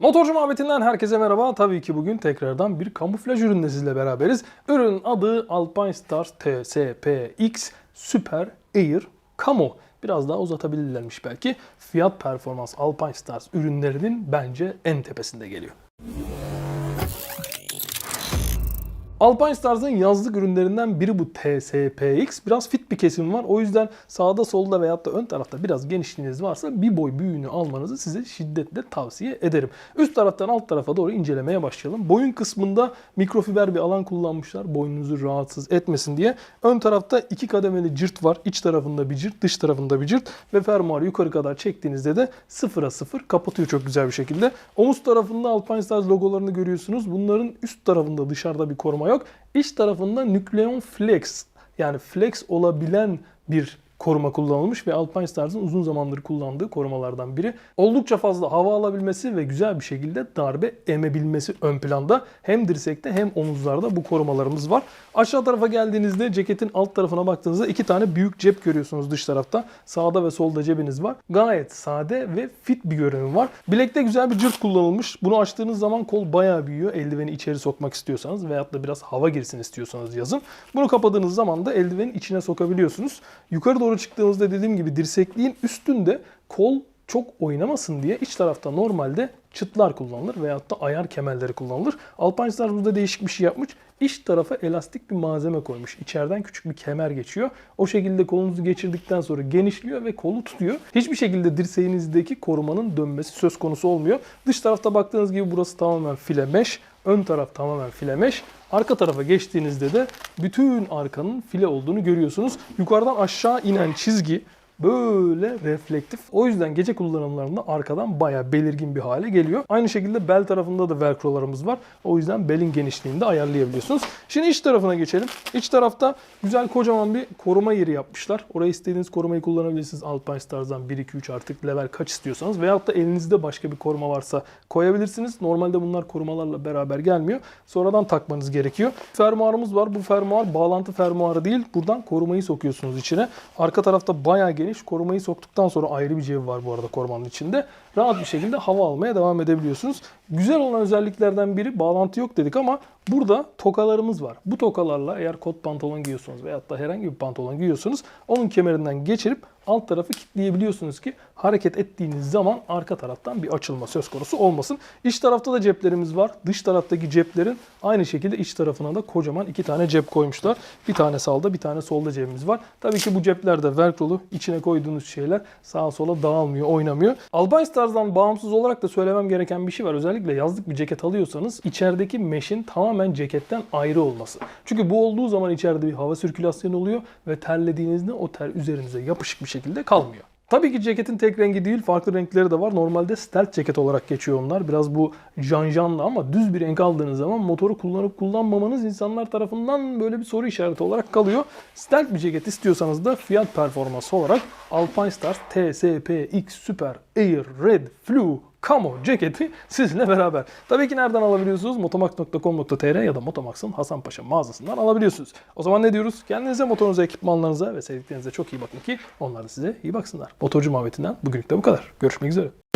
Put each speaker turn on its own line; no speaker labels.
Motorcu muhabbetinden herkese merhaba. Tabii ki bugün tekrardan bir kamuflaj ürünle sizle beraberiz. Ürünün adı Alpine Stars TSPX Super Air Camo. Biraz daha uzatabilirlermiş belki. Fiyat performans Alpine Stars ürünlerinin bence en tepesinde geliyor. Alpine Stars'ın yazlık ürünlerinden biri bu TSPX. Biraz fit bir kesim var. O yüzden sağda solda veyahut da ön tarafta biraz genişliğiniz varsa bir boy büyüğünü almanızı size şiddetle tavsiye ederim. Üst taraftan alt tarafa doğru incelemeye başlayalım. Boyun kısmında mikrofiber bir alan kullanmışlar. Boynunuzu rahatsız etmesin diye. Ön tarafta iki kademeli cırt var. İç tarafında bir cırt, dış tarafında bir cırt ve fermuarı yukarı kadar çektiğinizde de sıfıra sıfır kapatıyor çok güzel bir şekilde. Omuz tarafında Alpine Stars logolarını görüyorsunuz. Bunların üst tarafında dışarıda bir koruma yok. İç tarafında Nucleon Flex yani flex olabilen bir koruma kullanılmış ve Alpine Stars'ın uzun zamandır kullandığı korumalardan biri. Oldukça fazla hava alabilmesi ve güzel bir şekilde darbe emebilmesi ön planda. Hem dirsekte hem omuzlarda bu korumalarımız var. Aşağı tarafa geldiğinizde ceketin alt tarafına baktığınızda iki tane büyük cep görüyorsunuz dış tarafta. Sağda ve solda cebiniz var. Gayet sade ve fit bir görünüm var. Bilekte güzel bir cırt kullanılmış. Bunu açtığınız zaman kol bayağı büyüyor. Eldiveni içeri sokmak istiyorsanız veyahut da biraz hava girsin istiyorsanız yazın. Bunu kapadığınız zaman da eldivenin içine sokabiliyorsunuz. Yukarı doğru çıktığımızda dediğim gibi dirsekliğin üstünde kol çok oynamasın diye iç tarafta normalde çıtlar kullanılır veyahut da ayar kemerleri kullanılır. Alpine Stars burada değişik bir şey yapmış. İç tarafa elastik bir malzeme koymuş. İçeriden küçük bir kemer geçiyor. O şekilde kolunuzu geçirdikten sonra genişliyor ve kolu tutuyor. Hiçbir şekilde dirseğinizdeki korumanın dönmesi söz konusu olmuyor. Dış tarafta baktığınız gibi burası tamamen file mesh. Ön taraf tamamen file mesh. Arka tarafa geçtiğinizde de bütün arkanın file olduğunu görüyorsunuz. Yukarıdan aşağı inen çizgi böyle reflektif. O yüzden gece kullanımlarında arkadan bayağı belirgin bir hale geliyor. Aynı şekilde bel tarafında da velcrolarımız var. O yüzden belin genişliğini de ayarlayabiliyorsunuz. Şimdi iç tarafına geçelim. İç tarafta güzel kocaman bir koruma yeri yapmışlar. Oraya istediğiniz korumayı kullanabilirsiniz. Alpine Stars'dan 1, 2, 3 artık level kaç istiyorsanız. Veyahut da elinizde başka bir koruma varsa koyabilirsiniz. Normalde bunlar korumalarla beraber gelmiyor. Sonradan takmanız gerekiyor. Fermuarımız var. Bu fermuar bağlantı fermuarı değil. Buradan korumayı sokuyorsunuz içine. Arka tarafta bayağı geniş. Korumayı soktuktan sonra ayrı bir cebi var bu arada korumanın içinde. Rahat bir şekilde hava almaya devam edebiliyorsunuz. Güzel olan özelliklerden biri bağlantı yok dedik ama burada tokalarımız var. Bu tokalarla eğer kot pantolon giyiyorsunuz veyahut da herhangi bir pantolon giyiyorsunuz onun kemerinden geçirip alt tarafı kilitleyebiliyorsunuz ki hareket ettiğiniz zaman arka taraftan bir açılma söz konusu olmasın. İç tarafta da ceplerimiz var. Dış taraftaki ceplerin aynı şekilde iç tarafına da kocaman iki tane cep koymuşlar. Bir tane sağda bir tane solda cebimiz var. Tabii ki bu cepler de velcrolu. İçine koyduğunuz şeyler sağa sola dağılmıyor, oynamıyor. Alpine Stars'dan bağımsız olarak da söylemem gereken bir şey var. Özellikle yazlık bir ceket alıyorsanız içerideki meşin tamamen ceketten ayrı olması. Çünkü bu olduğu zaman içeride bir hava sirkülasyonu oluyor ve terlediğinizde o ter üzerinize yapışık bir şekilde kalmıyor. Tabii ki ceketin tek rengi değil, farklı renkleri de var. Normalde stealth ceket olarak geçiyor onlar. Biraz bu janjanlı ama düz bir renk aldığınız zaman motoru kullanıp kullanmamanız insanlar tarafından böyle bir soru işareti olarak kalıyor. Stealth bir ceket istiyorsanız da fiyat performansı olarak Alpine Stars TSPX Super Air Red Flu Camo ceketi sizinle beraber. Tabii ki nereden alabiliyorsunuz? Motomax.com.tr ya da Motomax'ın Hasanpaşa mağazasından alabiliyorsunuz. O zaman ne diyoruz? Kendinize, motorunuza, ekipmanlarınıza ve sevdiklerinize çok iyi bakın ki onlar da size iyi baksınlar. Motorcu muhabbetinden bugünlük de bu kadar. Görüşmek üzere.